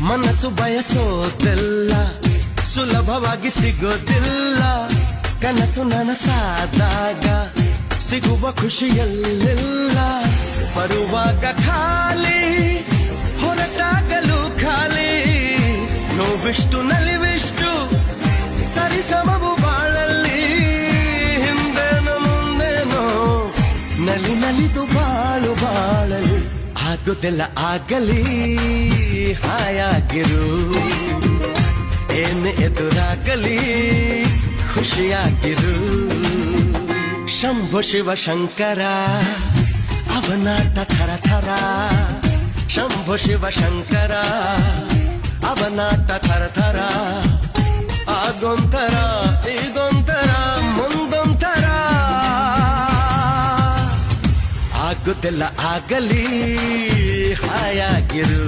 ಮನಸ್ಸು ಬಯಸೋದೆಲ್ಲ ಸುಲಭವಾಗಿ ಸಿಗೋದಿಲ್ಲ. ಕನಸು ನನಸಾದಾಗ ಸಿಗುವ ಖುಷಿಯಲ್ಲೆಲ್ಲ ಬರುವಾಗ ಖಾಲಿ, ಹೊರಟಾಗಲು ಖಾಲಿ. ನೋವಿಷ್ಟು, ನಲಿವಿಷ್ಟು ಸರಿಸಮವು ಬಾಳಲ್ಲಿ. ಹಿಂದೇನೋ, ಮುಂದೇನೋ, ನಲಿ, ನಲಿದು ಬಾಳು ಬಾಳಲಿ ಆಗುದೆಲ್ಲ ಆಗಲಿ. ಹಾಯಾಗಿರು ಏನು ಎದುರಾಗಲಿ ಖುಷಿಯಾಗಿರು. ಶಂಭು ಶಿವ ಶಂಕರ, ಅವನಾಟ ಥರ ಥರ ಶಂಭು ಶಿವ ಶಂಕರ, ಅವನಾಟ ಥರ ಥರ ಆಗೊಂತರ ಈಗೊಂತರ ಮುಂದೊಂತರ ಆಗುತ್ತೆಲ್ಲ ಆಗಲಿ ಹಾಯಾಗಿರು.